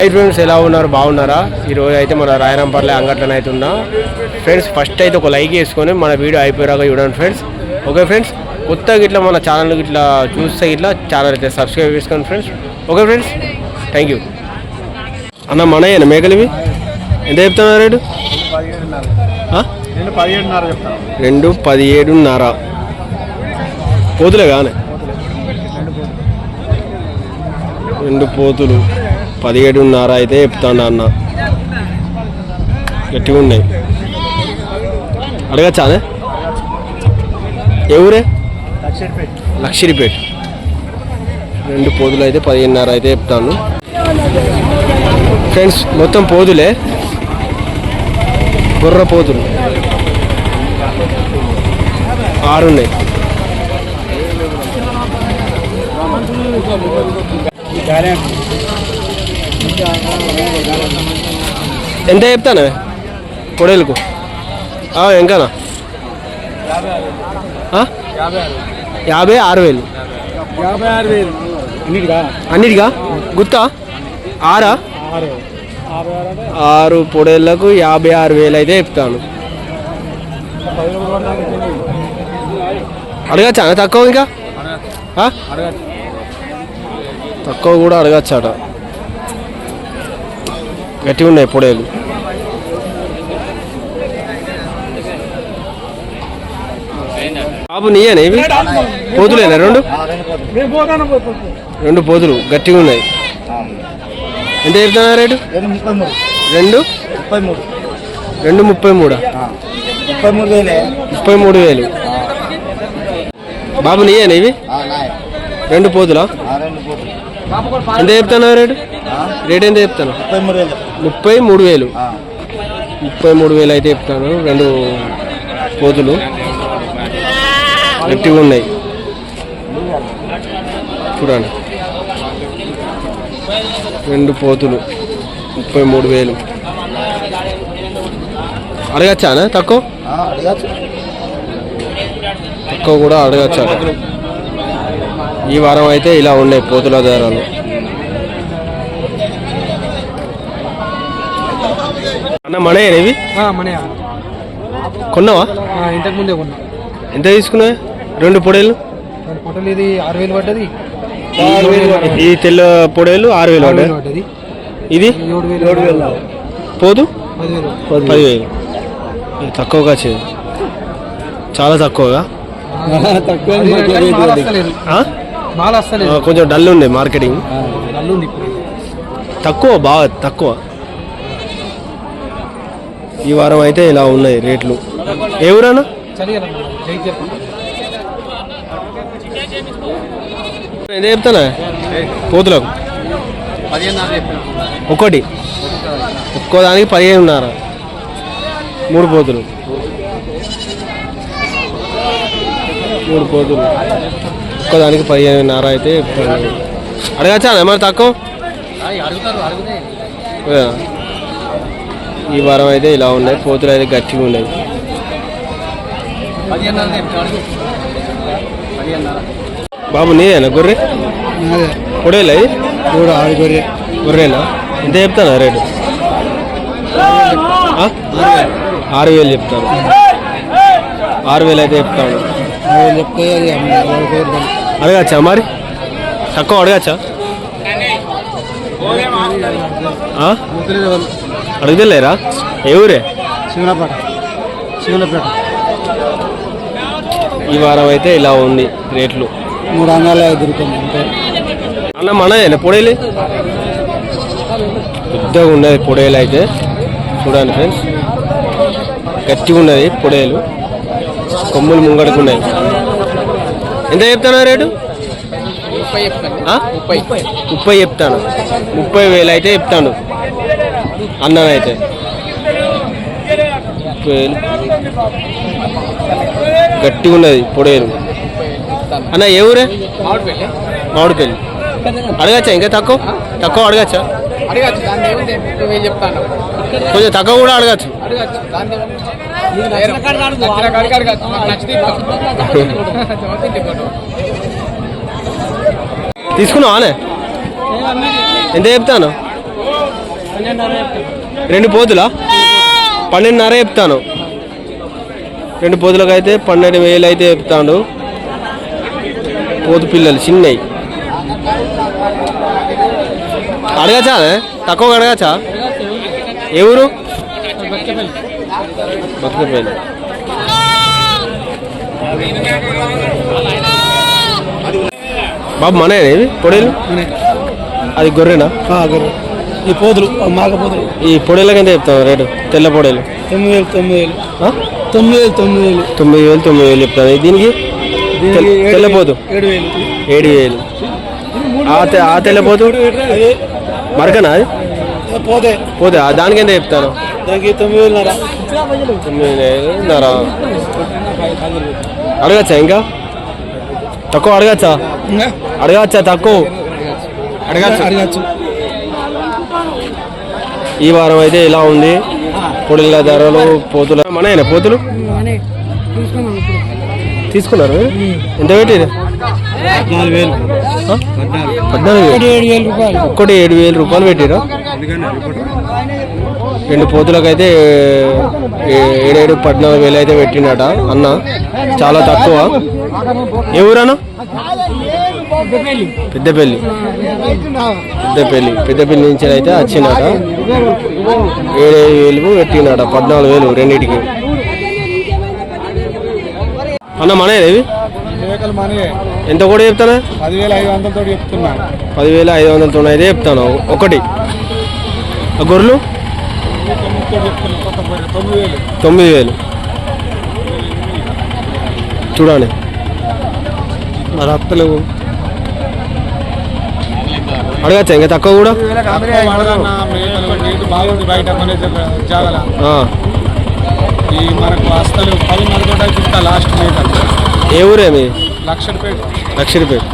Hi friends ఎలా ఉన్నారు? బాగున్నారా? ఈరోజు అయితే మన రాయరంపర్లే అంగట్లనే అయితే ఉన్నా. ఫ్రెండ్స్ ఫస్ట్ అయితే ఒక లైక్ వేసుకొని మన వీడియో అయిపోయాక చూడండి ఫ్రెండ్స్ ఓకే ఫ్రెండ్స్ కొత్తగా ఇట్లా మన ఛానల్ ఇట్లా చూస్తే ఇట్లా ఛానల్ అయితే సబ్స్క్రైబ్ చేసుకోండి friends okay friends thank you అన్న మనయ్యన మేకలివి? ఎంత చెప్తున్నారు రేటు? రెండు పదిహేడున్నర. పోతులే కానీ రెండు పోతులు. పదిహేడున్నర అయితే చెప్తాను అన్న. గట్టిగా ఉన్నాయి అడగచ్చానే ఏ ఊరే? లక్షరిపేట్. రెండు పోదులు అయితే పదిహేనున్నర అయితే చెప్తాను ఫ్రెండ్స్ మొత్తం పోదులే. గుర్ర పోతులు ఆరు ఉన్నాయి ఎంత చెప్తాను? పొడేలకు ఎంకానా? యాభై ఆరు వేలు. అన్నిటిగా గుత్తా? ఆరా? ఆరు పొడేళ్ళకు యాభై ఆరు వేలు అయితే చెప్తాను. అడగచ్చా? తక్కువ ఇంకా? తక్కువ కూడా అడగచ్చట. గట్టిగా ఉన్నాయి పొడేలు. బాబు నీయేనా ఇవి? పోతులేనా రెండు? రెండు పోతులు గట్టిగా ఉన్నాయి ఎంత చెప్తున్నా రేటు? రెండు? రెండు ముప్పై మూడా ముప్పై మూడు వేలే బాబు నీయేనా ఇవి? రెండు పోతులా? ఎంత చెప్తాను రేటు? రేట్ ఎంత చెప్తాను ముప్పై మూడు వేలు. ముప్పై మూడు వేలు అయితే చెప్తాను. రెండు పోతులు గట్టిగా ఉన్నాయి. చూడండి. రెండు పోతులు. ముప్పై మూడు వేలు. అడగచ్చానా? తక్కువ? తక్కువ కూడా అడగచ్చా. ఈ వారం అయితే ఇలా ఉన్నాయి పోతుల ధరలు. అన్న మనే ఇవి మన కొన్నావా? ఇంతకు ముందే కొన్నా. ఎంత తీసుకున్నావు? రెండు పొడేలు రెండు పొట్టలు ఇది ఆరు వేలు పడ్డది. ఈ తెల్ల పొడేలు ఆరు వేలు పడ్డది. ఇది? పోదు? పదివేలు. తక్కువగా చేయదు చాలా తక్కువగా? కొంచెం డల్ ఉంది మార్కెటింగ్. తక్కువ బాగా తక్కువ. ఈ వారం అయితే ఇలా ఉన్నాయి రేట్లు. జైత్యం ఎంత చెప్తానా పోతులకు ఒకటి. ఒక్కో దానికి పదిహేనున్నర. మూడు పోతులు మూడు పోతులు ఒక్కో దానికి పదిహేనున్నర అయితే అడగచ్చా? మరి తక్కువ. ఈ వారం అయితే ఇలా ఉన్నాయి పోతులు అయితే గట్టిగా ఉన్నాయి బాబు నీదేనా గొర్రె? పొడేలా ఇది? కూడా ఆరు గొర్రె. గొర్రెనా? ఎంత చెప్తాను రేటు? ఆరు వేలు చెప్తాను. ఆరు వేలు అయితే చెప్తాను. అడగచ్చా మరి? తక్కువ అడగచ్చా? ఆ? అడుగుతలేరా ఏ ఊరే? శివనపేట. శివనపేట. ఈ వారం అయితే ఇలా ఉంది రేట్లు. మూడు వందల దొరుకుతుంది అంటే అన్న మనదేనా పొడేలు? పెద్దగా ఉన్నది పొడేలు అయితే. చూడండి ఫ్రెండ్స్ గట్టిగా ఉన్నది పొడేలు. కొమ్ములు ముంగడుకున్నాయి ఎంత చెప్తాను రేటు? ముప్పై చెప్తాను. ముప్పై వేలు అయితే చెప్తాను. ముప్పై వేలు. గట్టిగా ఉన్నది పొడేలు అన్న ఏ ఊరే? మామిడిపల్లి అడగచ్చా ఇంకా తక్కువ? తక్కువ అడగచ్చా? కొంచెం తక్కువ కూడా అడగచ్చు. తీసుకున్నావానే ఎంత చెప్తాను? రెండు పోతులా? పన్నెండున్నర చెప్తాను. రెండు పోతులకు అయితే పన్నెండు వేలు అయితే చెప్తాడు. పోతు పిల్లలు చిన్నవి అడగచ్చా తక్కువ అడగచ్చా? ఏ ఊరు? బతుకపల్లి. బాబు మనే పొడేలు? అది గొర్రెనా? ఈ పోతులు మాక పోతులు ఈ పొడేలకి ఎంత చెప్తావు రేటు? తెల్ల పొడేలు తొమ్మిది వేలు తొమ్మిది వేలు? తొమ్మిది వేలు తొమ్మిది వేలు. తొమ్మిది వేలు తొమ్మిది వేలు చెప్తాను. దీనికి? తెల్ల- ఏడు వేలు ఏడు వేలు. ఆ తె- ఆ తెల్లపోతు అది మరకనా అది? పోతే పోతే దానికి ఎంత చెప్తాను. దానికి తొమ్మిది వేలున్నర తొమ్మిది వేలున్నర అడగచ్చా ఇంకా? తక్కువ అడగచ్చా? అడగచ్చా తక్కువ? అడగచ్చా అడగచ్చు. ఈ వారం అయితే ఇలా ఉంది. పొడిల ధరలు పోతులు మన పోతులు? తీసుకున్నారు? ఎంత పెట్టి పద్నాలుగు ఒక్కటి ఏడు వేలు రూపాయలు పెట్టిరా. రెండు పోతులకైతే ఏడేడు పద్నాలుగు వేలు అయితే పెట్టినట అన్న. చాలా తక్కువ. ఏ ఊరన్నా పెద్దపల్లి. పెద్దపల్లి. పెద్దపల్లి నుంచి అయితే వచ్చినట ఏడేడు వేలు పెట్టినట పద్నాలుగు వేలు రెండింటికి. అన్న మనేది ఇవి? మేకలు మనీ ఎంత కూడా చెప్తానా? పదివేల ఐదు వందలతో చెప్తున్నా. పదివేల ఐదు వందలతో అయితే చెప్తాను. ఒకటి. ఆ గొర్రెలు? తొమ్మిది వేలు. తొమ్మిది వేలు చూడండి. మరి అత్తలేవు అడగచ్చా? ఇంకా తక్కువ కూడా. ఈ మనకు పది లాస్ట్ మేకలు ఏ ఊరే మీ? లక్ష రూపాయలు లక్ష రూపాయలు